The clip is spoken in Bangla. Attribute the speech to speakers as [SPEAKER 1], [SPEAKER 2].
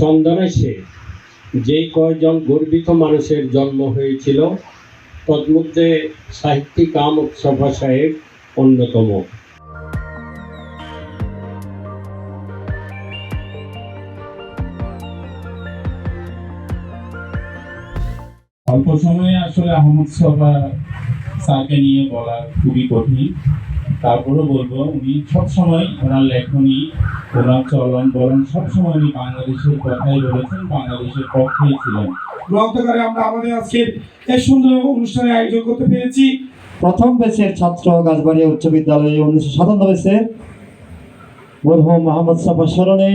[SPEAKER 1] চন্দনেশে যেই কয়জন গর্বিত মানুষের জন্ম হয়েছিল তন্মধ্যে সাহিত্যিক আহমদ সভা সাহেব অন্যতম।
[SPEAKER 2] অল্প সময়ে আসলে আহমদ সভা স্যারকে নিয়ে বলা খুবই কঠিন। তারপরেও বলব উনি সবসময় ওনার লেখনী ওনার চলন বলন সবসময় উনি বাংলাদেশের কথাই বলেছেন বাংলাদেশের পক্ষেই ছিলেন।
[SPEAKER 3] গ্রন্থকারে আমরা আমাদের আজকের এই সুন্দর অনুষ্ঠানে আয়োজন করতে পেরেছি।
[SPEAKER 4] প্রথম ব্যাচের ছাত্র গাছবাড়িয়া উচ্চ বিদ্যালয়ে উনিশশো সাতান্ন ব্যাচের মরহুম মোহাম্মদ সাফা স্মরণে